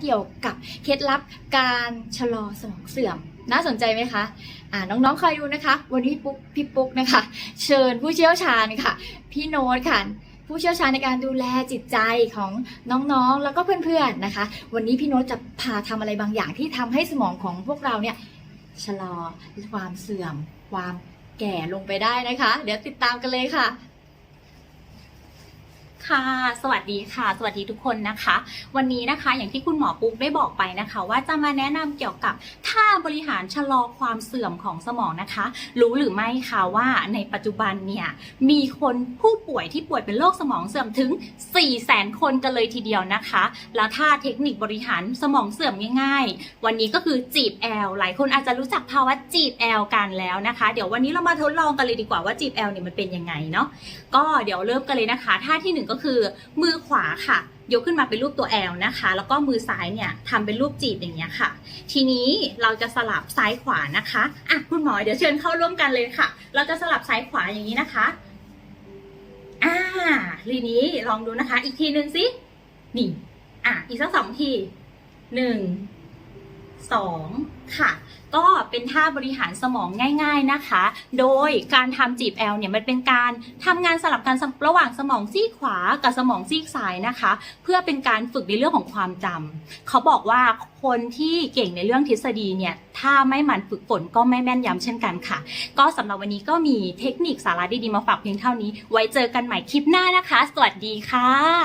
เกี่ยวกับเคล็ดลับการชะลอสมองเสื่อม น่าสนใจไหมคะอ่าน้องๆคอยดูนะคะ วันนี้ปุ๊กพี่ปุ๊กนะคะ เชิญผู้เชี่ยวชาญค่ะ พี่โน้ตค่ะผู้เชี่ยวชาญในการดูแลจิตใจของน้องๆ แล้วก็เพื่อนๆนะคะ วันนี้พี่โน้ตจะพาทำอะไรบางอย่างที่ทำให้สมองของพวกเราเนี่ยชะลอความเสื่อม ความแก่ลงไปได้นะคะ เดี๋ยวติดตามกันเลยค่ะ ค่ะ สวัสดีค่ะ สวัสดีทุกคนนะคะ วันนี้นะคะอย่างที่คุณหมอปุ๊กได้บอกไปนะคะ ว่าจะมาแนะนำเกี่ยวกับท่าบริหารชะลอความเสื่อมของสมองนะคะ รู้หรือไม่คะว่าในปัจจุบันเนี่ยมีคนผู้ป่วยที่ป่วยเป็นโรคสมองเสื่อมถึง 4 0 0แสนคนกันเลยทีเดียวนะคะ แล้วท่าเทคนิคบริหารสมองเสื่อมง่าย ๆ วันนี้ก็คือจีบแอลหลายคนอาจจะรู้จักภาวะจีบแอลกันแล้วนะคะ เดี๋ยววันนี้เรามาทดลองกันเลยดีกว่าว่าจีบแอลเนี่ยมันเป็นยังไงเนาะก็เดี๋ยวเริ่มกันเลยนะคะท่าที่หนึ่งก็คือ มือขวาค่ะ ยกขึ้นมาเป็นรูปตัว L นะคะ แล้วก็มือซ้ายเนี่ยทำเป็นรูปจีบอย่างเงี้ยค่ะ ทีนี้เราจะสลับซ้ายขวานะคะอะคุณหมอเดี๋ยวเชิญเข้าร่วมกันเลยค่ะ เราจะสลับซ้ายขวาอย่างนี้นะคะอ่าทีนี้ลองดูนะคะ อีกทีหนึ่งสินี่อะอีกสักสองทีหนึ่ง สองค่ะ ก็เป็นท่าบริหารสมองง่าย ๆนะคะ โดยการทำจีบแอลเนี่ยมันเป็นการทำงานสลับกันระหว่างสมองซีกขวากับสมองซีกซ้ายนะคะ เพื่อเป็นการฝึกในเรื่องของความจำเขาบอกว่าคนที่เก่งในเรื่องทฤษฎีเนี่ยถ้าไม่หมั่นฝึกฝนก็ไม่แม่นยำเช่นกันค่ะ ก็สำหรับวันนี้ก็มีเทคนิคสาระดีๆมาฝากเพียงเท่านี้ ไว้เจอกันใหม่คลิปหน้านะคะ สวัสดีค่ะ